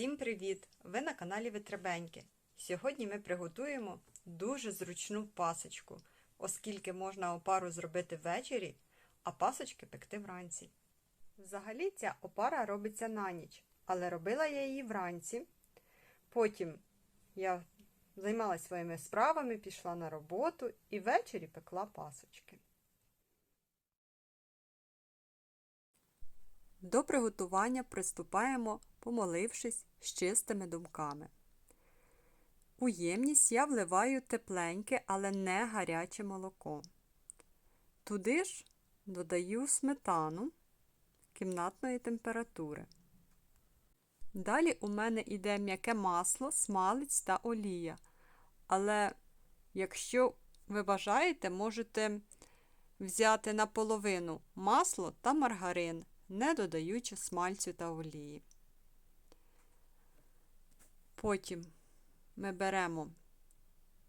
Всім привіт! Ви на каналі Витребеньки. Сьогодні ми приготуємо дуже зручну пасочку, оскільки можна опару зробити ввечері, а пасочки пекти вранці. Взагалі ця опара робиться на ніч, але робила я її вранці. Потім я займалася своїми справами, пішла на роботу і ввечері пекла пасочки. До приготування приступаємо, помолившись з чистими думками. У ємність я вливаю тепленьке, але не гаряче молоко. Туди ж додаю сметану кімнатної температури. Далі у мене йде м'яке масло, смалець та олія. Але якщо ви бажаєте, можете взяти наполовину масло та маргарин не додаючи смальцю та олії. Потім ми беремо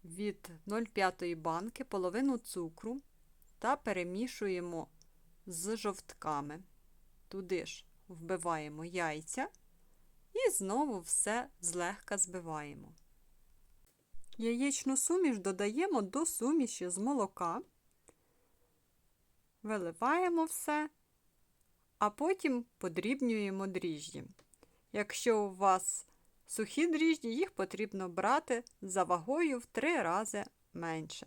від 0,5 банки половину цукру та перемішуємо з жовтками. Туди ж вбиваємо яйця і знову все злегка збиваємо. Яєчну суміш додаємо до суміші з молока, виливаємо все а потім подрібнюємо дріжджі. Якщо у вас сухі дріжджі, їх потрібно брати за вагою в 3 рази менше.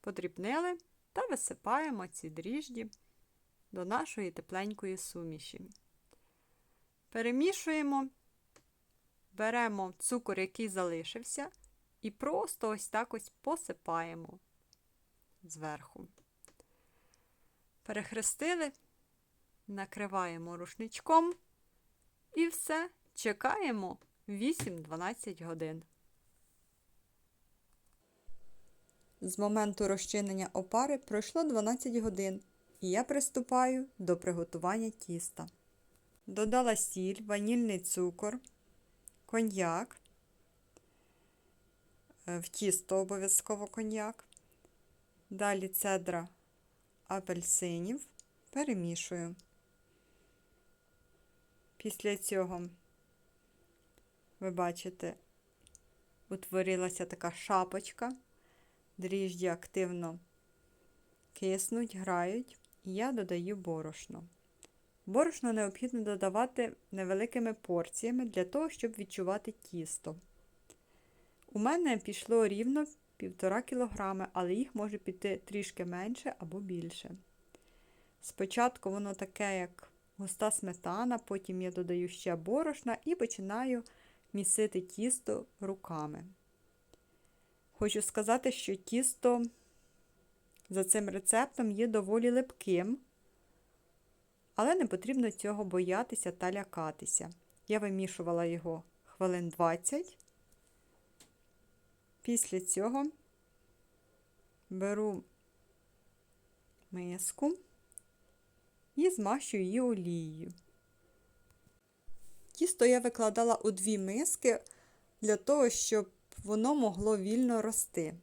Подрібнили та висипаємо ці дріжджі до нашої тепленької суміші. Перемішуємо, беремо цукор, який залишився, і просто ось так ось посипаємо зверху. Перехрестили накриваємо рушничком і все, чекаємо 8-12 годин. З моменту розчинення опари пройшло 12 годин, і я приступаю до приготування тіста. Додала сіль, ванільний цукор, коньяк, е, в тісто обов'язково коньяк. Далі цедра апельсинів перемішую. Після цього, ви бачите, утворилася така шапочка, дріжджі активно киснуть, грають, і я додаю борошно. Борошно необхідно додавати невеликими порціями для того, щоб відчувати тісто. У мене пішло рівно 1,5 кг, але їх може піти трішки менше або більше. Спочатку воно таке, як густа сметана, потім я додаю ще борошна і починаю місити тісто руками. Хочу сказати, що тісто за цим рецептом є доволі липким, але не потрібно цього боятися та лякатися. Я вимішувала його хвилин 20. Після цього беру миску і змащую її олією. Тісто я викладала у дві миски для того, щоб воно могло вільно рости.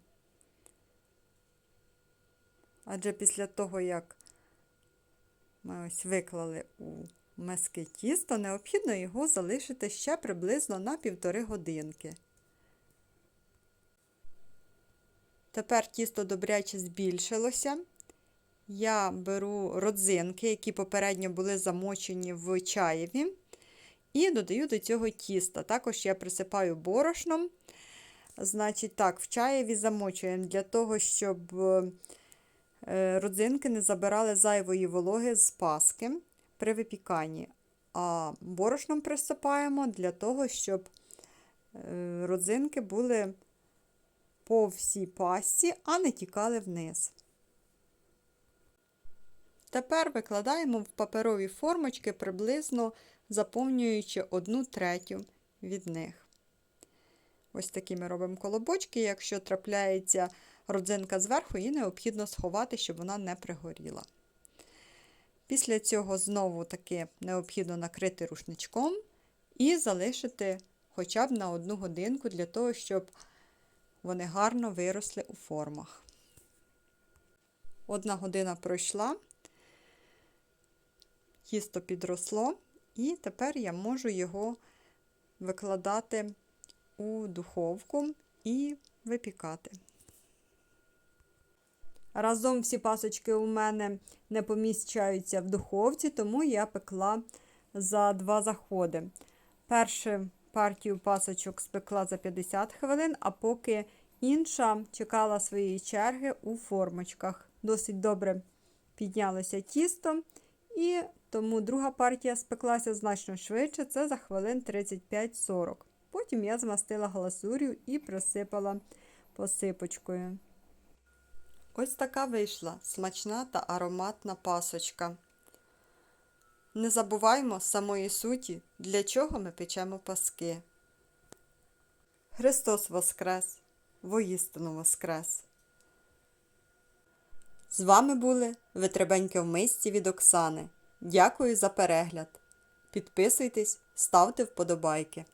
Адже після того, як ми ось виклали у миски тісто, необхідно його залишити ще приблизно на півтори годинки. Тепер тісто добряче збільшилося я беру родзинки, які попередньо були замочені в чаєві, і додаю до цього тіста. Також я присипаю борошном. Значить, так, в чаєві замочуємо для того, щоб е, родзинки не забирали зайвої вологи з паски при випіканні. А борошном присипаємо для того, щоб е, родзинки були по всій пасті, а не тікали вниз. Тепер викладаємо в паперові формочки, приблизно заповнюючи одну третю від них. Ось такі ми робимо колобочки. Якщо трапляється родзинка зверху, її необхідно сховати, щоб вона не пригоріла. Після цього знову таки необхідно накрити рушничком і залишити хоча б на одну годинку для того, щоб вони гарно виросли у формах. Одна година пройшла тісто підросло, і тепер я можу його викладати у духовку і випікати. Разом всі пасочки у мене не поміщаються в духовці, тому я пекла за два заходи. Першу партію пасочок спекла за 50 хвилин, а поки інша чекала своєї черги у формочках. Досить добре піднялося тісто, і тому друга партія спеклася значно швидше, це за хвилин 35-40. Потім я змастила глазур'ю і присипала посипочкою. Ось така вийшла смачна та ароматна пасочка. Не забуваймо самої суті, для чого ми печемо паски. Христос Воскрес! Воістину Воскрес! З вами були Витребеньки в мисті від Оксани. Дякую за перегляд. Підписуйтесь, ставте вподобайки.